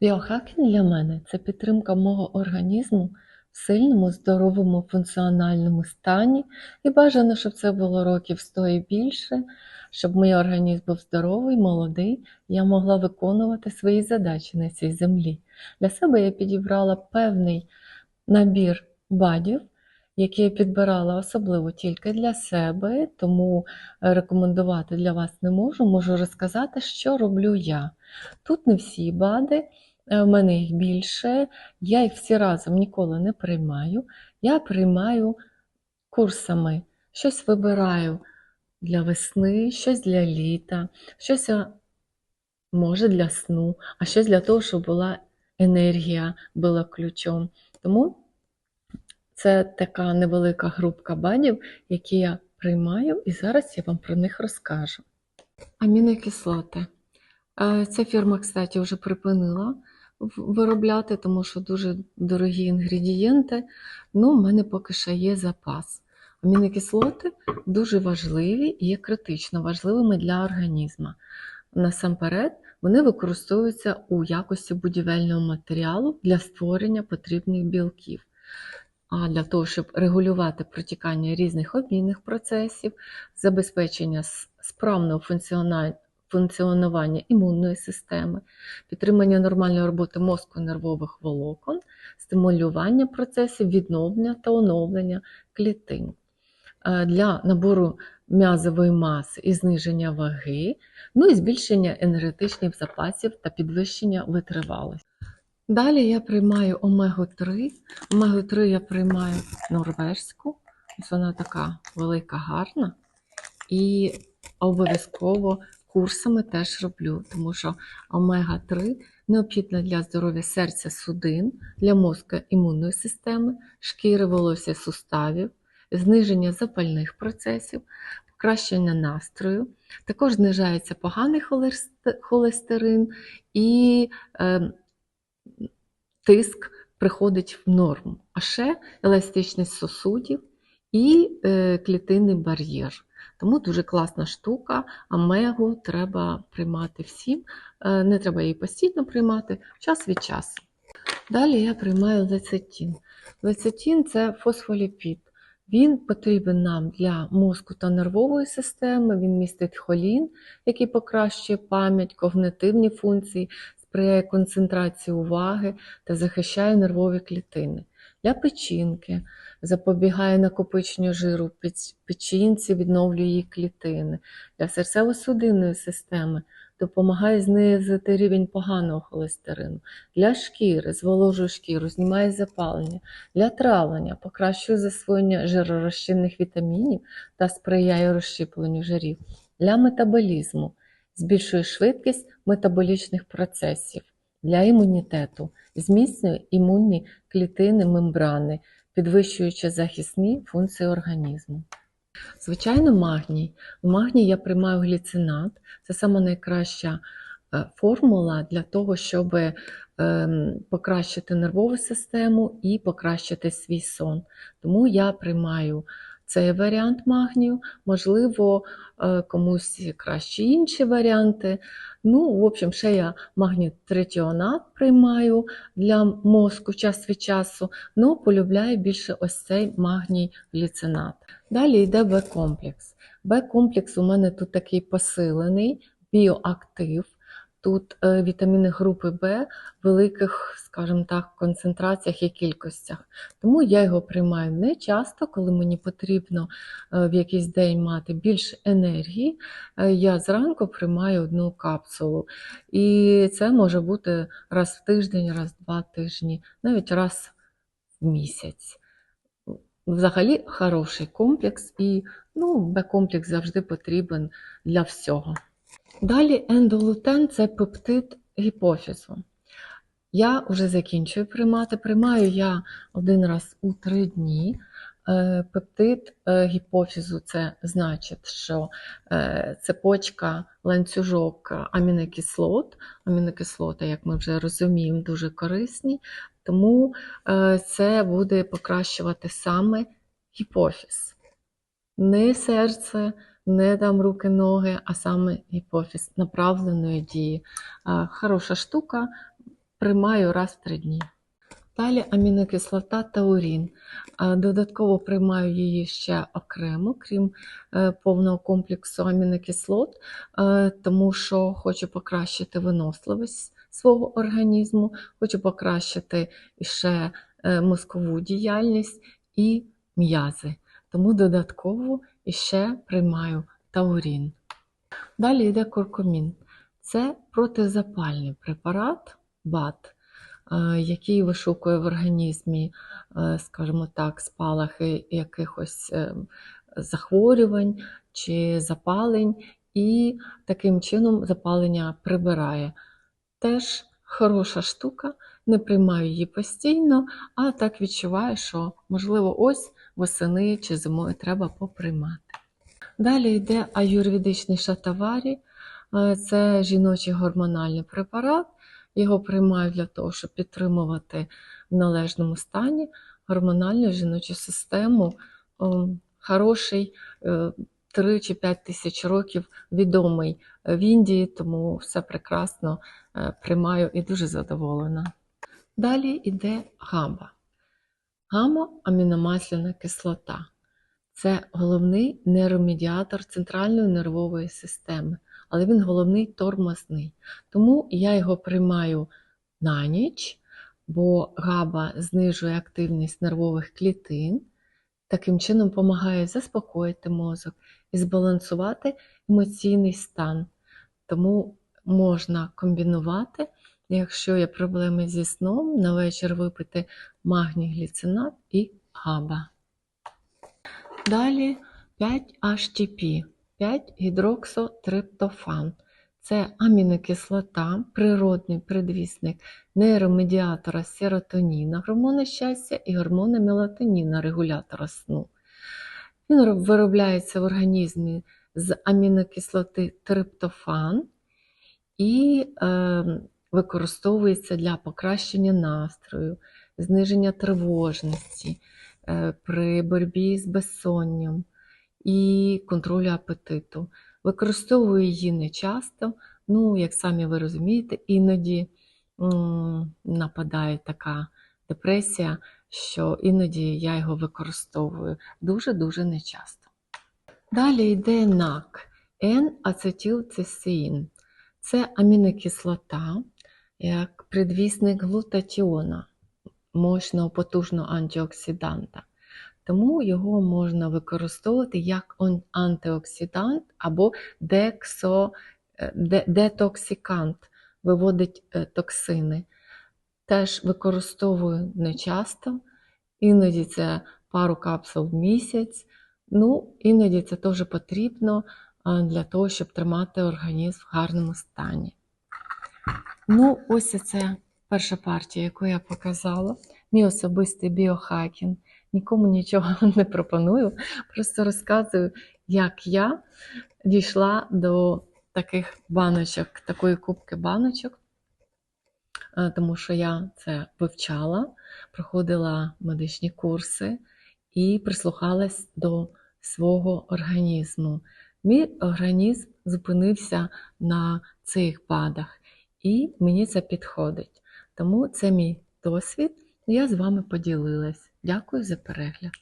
Біохакінг для мене це підтримка мого організму в сильному, здоровому, функціональному стані. І бажано, щоб це було років 100 і більше, щоб мій організм був здоровий, молодий, я могла виконувати свої задачі на цій землі. Для себе я підібрала певний набір бадів, які я підбирала особливо тільки для себе, тому е, рекомендувати для вас не можу. Можу розказати, що роблю я. Тут не всі бади, е, в мене їх більше. Я їх всі разом ніколи не приймаю. Я приймаю курсами. Щось вибираю для весни, щось для літа, щось може для сну, а щось для того, щоб була енергія, була ключом. Тому це така невелика групка бадів, які я приймаю, і зараз я вам про них розкажу. Амінокислоти. Е, Ця фірма, кстати, вже припинила виробляти, тому що дуже дорогі інгредієнти. Ну, в мене поки що є запас. Амінокислоти дуже важливі і є критично важливими для організму. Насамперед, вони використовуються у якості будівельного матеріалу для створення потрібних білків. А для того, щоб регулювати протікання різних обмінних процесів, забезпечення справного функціонування імунної системи, підтримання нормальної роботи мозку нервових волокон, стимулювання процесів відновлення та оновлення клітин. Е, Для набору м'язової маси і зниження ваги, ну і збільшення енергетичних запасів та підвищення витривалості. Далі я приймаю омегу-3. Омегу-3 я приймаю норвежську, ось вона така велика, гарна. І обов'язково курсами теж роблю, тому що омега-3 необхідна для здоров'я серця судин, для мозку імунної системи, шкіри волосся суставів, зниження запальних процесів, покращення настрою. Також знижається поганий холестерин і е, тиск приходить в норму, а ще еластичність сосудів і е, клітинний бар'єр. Тому дуже класна штука, омегу треба приймати всім. Е, Не треба її постійно приймати, час від часу. Далі я приймаю лецитін. Лецитін це фосфоліпід. Він потрібен нам для мозку та нервової системи. Він містить холін, який покращує пам'ять, когнитивні функції, сприяє концентрації уваги та захищає нервові клітини. Для печінки запобігає накопиченню жиру печінці, відновлює її клітини. Для серцево-судинної системи допомагає знизити рівень поганого холестерину. Для шкіри зволожує шкіру, знімає запалення. Для травлення покращує засвоєння жиророзчинних вітамінів та сприяє розщепленню жирів. Для метаболізму збільшує швидкість метаболічних процесів. Для імунітету зміцнює імунні клітини мембрани, підвищуючи захисні функції організму. Звичайно, магній. В магній я приймаю гліцинат. Це саме найкраща е, формула для того, щоб ем, покращити нервову систему і покращити свій сон. Тому я приймаю цей варіант магнію. Можливо, е, комусь краще інші варіанти. Ну, в общем, ще я магній третіонат приймаю для мозку час від часу, але полюбляю більше ось цей магній гліцинат. Далі йде Б-комплекс. Б-комплекс у мене тут такий посилений, біоактив. Тут е, вітаміни групи Б в великих, скажімо так, концентраціях і кількостях. Тому я його приймаю не часто, коли мені потрібно е, в якийсь день мати більше енергії. Е, Я зранку приймаю одну капсулу. І це може бути раз в тиждень, раз в два тижні, навіть раз в місяць. Взагалі хороший комплекс, і ну, Б-комплекс завжди потрібен для всього. Далі ендолутен це пептид гіпофізу. Я вже закінчую приймати. Приймаю я один раз у три дні. Е, Пептид е, гіпофізу це значить, що е, цепочка, ланцюжок амінокислот. Амінокислоти, як ми вже розуміємо, дуже корисні, тому це буде покращувати саме гіпофіз. Не серце, не там руки-ноги, а саме гіпофіз направленої дії. Хороша штука, приймаю раз в три дні. Далі амінокислота таурін. Додатково приймаю її ще окремо, крім е, повного комплексу амінокислот, е, тому що хочу покращити виносливість свого організму, хочу покращити ще е, мозкову діяльність і м'язи. Тому додатково іще приймаю таурін. Далі йде куркумін. Це протизапальний препарат БАД, е, який вишукує в організмі, е, скажімо так, спалахи якихось е, захворювань чи запалень, і таким чином запалення прибирає. Теж хороша штука, не приймаю її постійно, а так відчуваю, що, можливо, ось восени чи зимою треба поприймати. Далі йде аюрведичний шатаварі. Е, Це жіночий гормональний препарат. Його приймаю для того, щоб підтримувати в належному стані гормональну жіночу систему. Хороший е, 3 чи 5 тисяч років відомий в Індії, тому все прекрасно е, приймаю і дуже задоволена. Далі йде габа. Гамма аміномасляна кислота. Це головний нейромедіатор центральної нервової системи, але він головний тормозний. Тому я його приймаю на ніч, бо габа знижує активність нервових клітин, таким чином допомагає заспокоїти мозок і збалансувати емоційний стан. Тому можна комбінувати, якщо є проблеми зі сном, на вечір випити магній гліцинат і габа. Далі 5-HTP, 5-гідроксотриптофан. Це амінокислота, природний предвісник нейромедіатора серотоніна, гормону щастя і гормону мелатоніна, регулятора сну. Він виробляється в організмі з амінокислоти триптофан і е, використовується для покращення настрою, зниження тривожності, е, при боротьбі з безсонням і контролю апетиту. Використовую її не часто, ну, як самі ви розумієте, іноді нападає така депресія, що іноді я його використовую дуже-дуже нечасто. Далі йде НАК, N-ацетилцистеїн. Це амінокислота, як предвісник глутатіона, мощного потужного антиоксиданта. Тому його можна використовувати як антиоксидант або дексо, е, де- детоксикант, виводить е, токсини. Теж використовую нечасто, іноді це пару капсул в місяць. Ну, іноді це теж потрібно для того, щоб тримати організм в гарному стані. Ну, ось це перша партія, яку я показала. Мій особистий біохакінг. Нікому нічого не пропоную, просто розказую, як я дійшла до таких баночок, такої кубки баночок, Е, тому що я це вивчала, проходила медичні курси і прислухалась до свого організму. Мій організм зупинився на цих бадах, і мені це підходить. Тому це мій досвід. Я з вами поділилась. Дякую за перегляд.